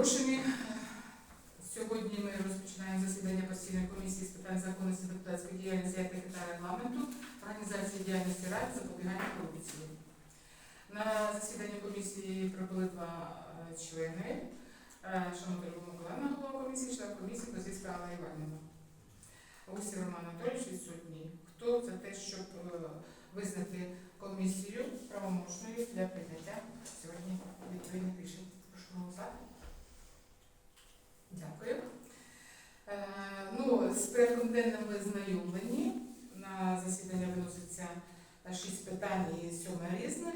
Запрошені. Сьогодні ми розпочинаємо засідання постійної комісії з питань законності депутатської діяльності, етики та регламенту, організації діяльності ради, запобігання корупції. На засіданні комісії прибули два е, члени. Е, Шановна Миколаївна, голова комісії, член комісії Козицька Алла Іванівна. Усі Роман Анатолійович відсутній. Хто за те, щоб е, визнати комісію правомочною для прийняття сьогодні відповідних рішень? Прошу голосувати. Дякую. Е, ну, з порядком денним ви знайомлені. На засідання виноситься шість питань і сьоме різне.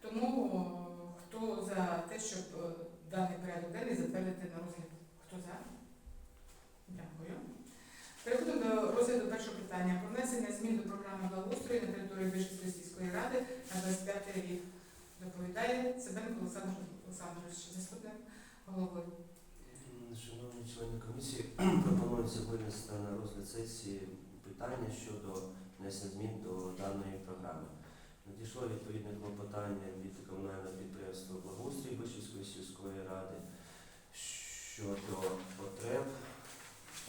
Тому хто за те, щоб е, даний порядок денний затвердити на розгляд? Хто за? Дякую. Переходимо до розгляду першого питання про внесення змін до програми благоустрою на території Вишівської сільської ради на 25 рік. Доповідає Себенко Олександр Олександрович, заступник голови. Шановні члени комісії, пропонується винести на розгляд сесії питання щодо внесення змін до даної програми. Надійшло відповідне клопотання від комунального підприємства Благоустрій Вишівської сільської ради щодо потреб,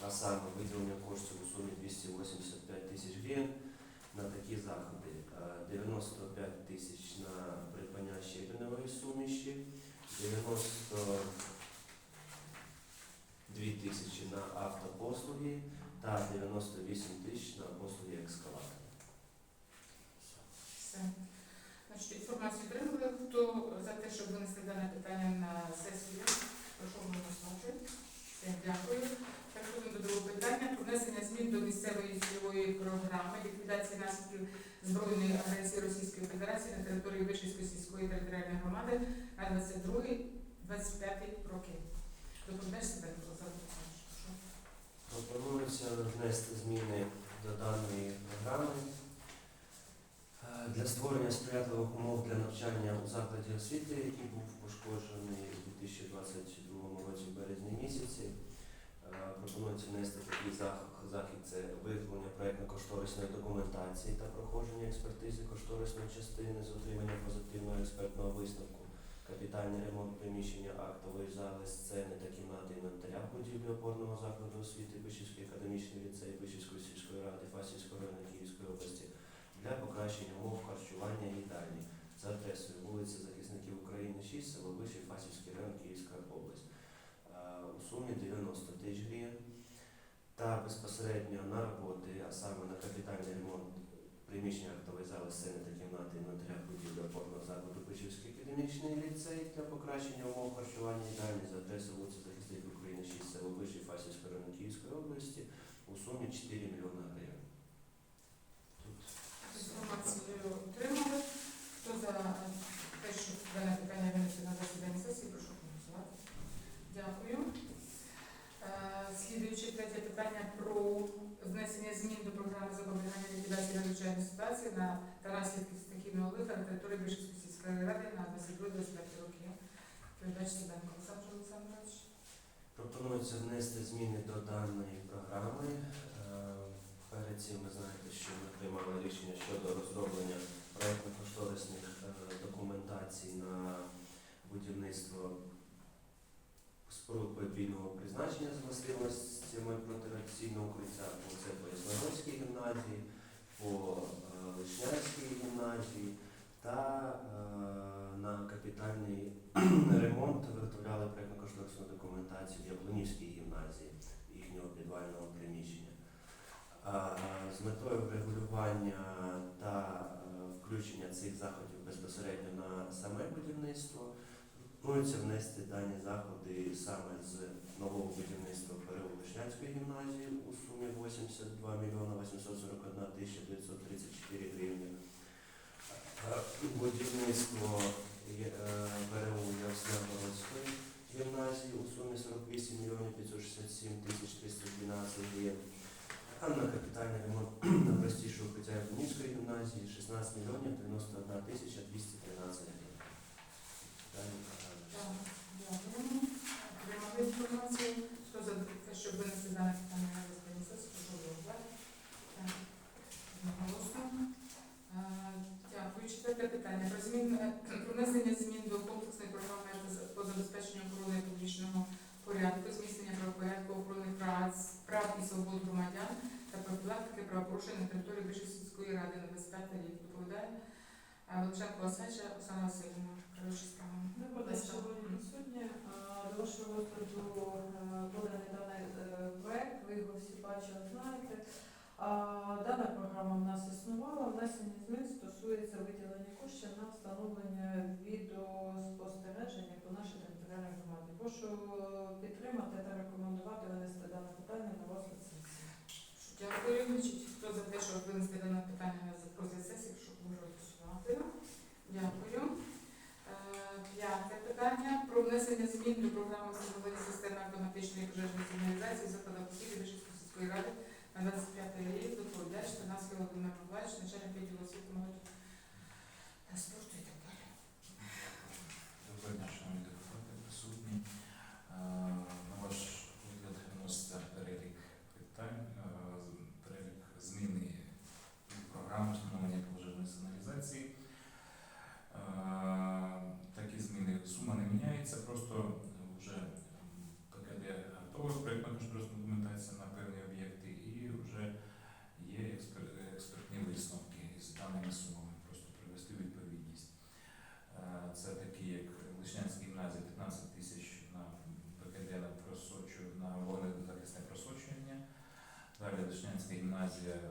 а саме виділення коштів у сумі 285 тисяч гривень на такі заходи. Е, 95 тисяч на придбання щебеневої суміші, 90 2 тисячі на автопослуги та 98 тисяч на послуги екскаватора. Все. Значить, інформацію отримали. Хто за те, щоб винести дане питання на сесію? Прошу голосувати. Все, дякую. Переходимо до другого питання про внесення змін до місцевої цільової програми ліквідації наслідків збройної агресії Російської Федерації на території Вишівської сільської територіальної громади на 22-25 роки. Пропонується внести зміни до даної програми е, для створення сприятливих умов для навчання у закладі освіти, який був пошкоджений у 2022 році в березні місяці. Е, Пропонується внести такий захід це виготовлення проєктно-кошторисної документації та проходження експертизи кошторисної частини з отримання позитивного експертного висновку, капітальний ремонт приміщення актової зали, сцени та кімнати інвентаря будівлі опорного закладу освіти Вишівський академічний ліцей Вишівської сільської ради Фасівського району Київської області для покращення умов харчування і їдальні за адресою вулиця Захисників України 6, село Вишів, Фасівський район Київська область. Е, у сумі 90 тисяч гривень. Та безпосередньо на роботи, а саме на капітальний ремонт приміщення актової зали, сцени та кімнати інвентаря будівлі опорного закладу Академічний ліцей для покращення умов харчування і далі за адресою вулиця Захисників України 6, село Вишів, Фасівського району Київської області у сумі 4 мільйони гривень. Тут Інформацію отримали. Хто за те, щоб дане питання винести на засідання сесії, прошу голосувати. Дякую. Е, Слідуюче третє питання про внесення змін до програми запобігання ліквідації надзвичайної ситуації на та наслідків стихійного лиха на території Бишівської ради на 22-25 роки. Передач Сиденко Олександр Олександрович. Пропонується внести зміни до даної програми. Е, Перед цим ви знаєте, що ми приймали рішення щодо розроблення проєктно-кошторисних е, документацій на будівництво споруд подвійного призначення з властивостями протирадіаційного укриття по Ясногорській гімназії, по е, Вишнянській гімназії та е, на капітальний ремонт виготовляли проєктно-кошторисну документацію в Яблунівській гімназії їхнього підвального приміщення. З метою врегулювання та е, включення цих заходів безпосередньо на саме будівництво планується внести дані заходи саме з нового будівництва ПРУ Вишнянської гімназії у сумі 82 мільйона 841 тисяча 934 гривні. Будівництво є- е, Ясногородської гімназії у сумі 48 мільйонів 567 тисяч 312 гривень. А на капітальний ремонт на укриття Яблунівської гімназії 16 мільйонів 91 тисяча 213 гривень. Далі. Отримали інформацію. Хто за те, щоб винести дане питання на сесії, прошу голосувати. Е, таке питання про змін е, про внесення змін до комплексної програми по забезпеченню охорони публічного порядку, зміцнення правопорядку охорони прав і свобод громадян та профілактики правопорушень на території Вищої сільської ради на 25 рік. Доповідає е, Величенко Осадча Оксана Васильівна. Коротше справа. Ми подачили сьогодні е, до вашого розгляду буде недавно проект. Ви його всі бачили, знаєте. Дана програма в нас існувала. Внесення змін стосується виділення коштів на встановлення відеоспостереження по нашій територіальній громаді. Прошу підтримати та рекомендувати винести дане питання на розгляд сесії. Дякую. Значить, Хто за те, щоб винести дане питання на розгляд сесії, прошу проголосувати. Дякую. Е, П'яте питання про внесення змін до програми встановлення системи автоматичної пожежної сигналізації Вишівської сільської ради на 25 рік. Доповідач Тарнавський Володимир Миколаївич, начальник відділу освіти молоді спорту yeah.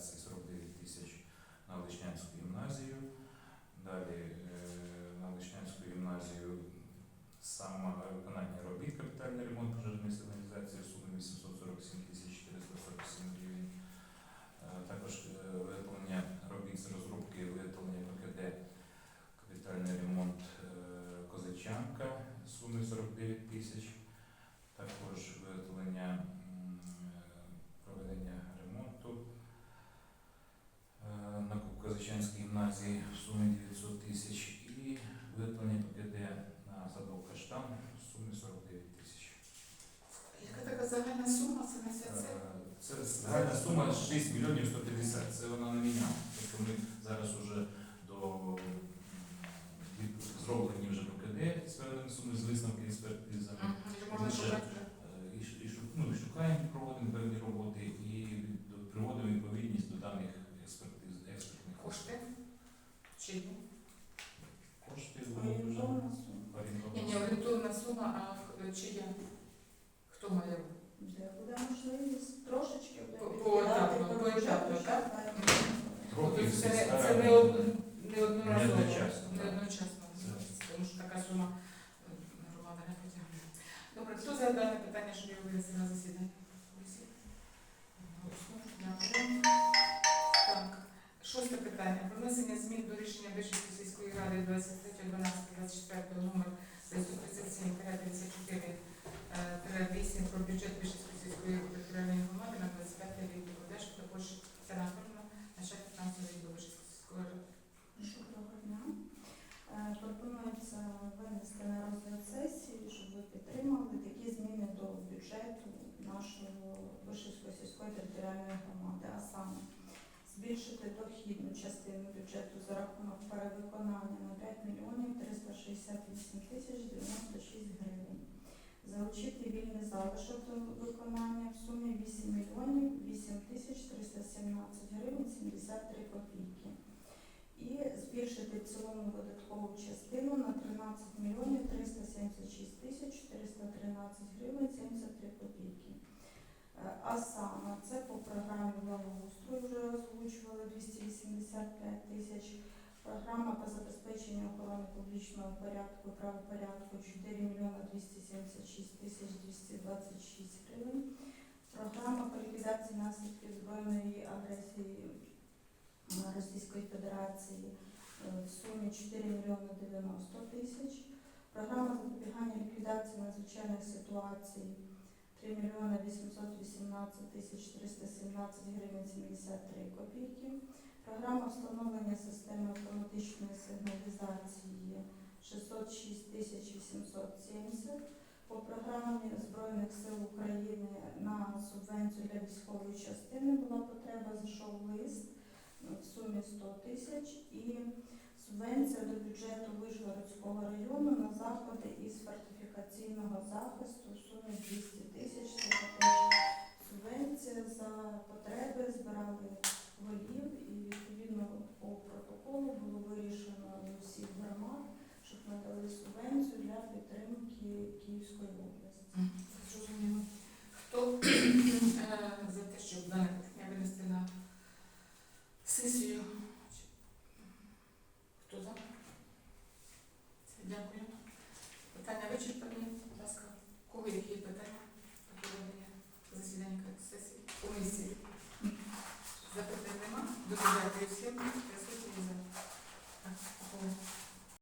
Сигналізації 49 тисяч на Лишнянську гімназію. Далі е, на Лишнянську гімназію саме виконання робіт капітальний ремонт пожежної сигналізації в сумі 847 тисяч 447 гривень. Е, Також е, виготовлення робіт з розробки виготовлення ПКД капітальний ремонт Козачанка в сумі 49 тисяч. Також виготовлення м, е, проведення ремонту е, на Козачанській гімназії в сумі 900 тисяч і виготовлення ПКД на Каштан в сумі 49 тисяч. Яка така загальна сума? Це це? Е, Це загальна сума 6 мільйонів 150. Це вона не міняла. Тобто ми зараз вже до м, від- зроблені вже ПКД з певними суми з висновки експертизами. Можна Вже, шукати? Е, І, ш- і, шу- ну, і шукаємо, проводимо певні роботи сума, а е, чия? Хто має? Де буде можливість трошечки поетапно, поетапно, так? так? Тобто це, це не, од, не одноразово, Не одночасно, не одночасно, тому що така сума е, громада не потягне. Добре, хто за дане питання, щоб його винести на засідання? Комісії? Дякую. Так, шосте питання. Про внесення змін до рішення Вищої сільської ради 23.12.24 номер 337 54 8 про бюджет Вищої сільської територіальної громади на 25 рік. Доповідач також Тетяна Анатольовна, начальник фінансового відділу Вищої сільської ради. Доброго дня. Е, Пропонується винести на розгляд сесії, щоб ви підтримали такі зміни до бюджету нашої Вишівської сільської територіальної громади, а саме збільшити дохідну частину бюджету за рахунок перевиконання на 5 мільйонів 368 тисяч 96 гривень. Залучити вільний залишок до виконання в сумі 8 мільйонів 8 тисяч 317 гривень 73 копійки. і збільшити цілому видаткову частину на 13 мільйонів 376 тисяч 413 гривень 73 копійки. Е, А саме це по програмі благоустрою вже озвучували 285 тисяч. Програма по забезпеченню охорони публічного порядку правопорядку 4 мільйони 276 тисяч 226 гривень. Програма по ліквідації наслідків збройної агресії е, Російської Федерації е, в сумі 4 мільйони 90 тисяч. Програма запобігання ліквідації надзвичайних ситуацій 3 мільйони 818 тисяч 317 гривень 73 копійки. Програма встановлення системи автоматичної сигналізації 606 тисяч 870. По програмі Збройних сил України на субвенцію для військової частини була потреба, зайшов лист в сумі 100 тисяч і субвенція до бюджету Вишгородського району на заходи із фортифікаційного захисту в сумі 200 тисяч. Це за потреби збирали голів і відповідно по протоколу було вирішено до усіх громад, щоб надали субвенцію для підтримки Київської області. Зрозуміло. Хто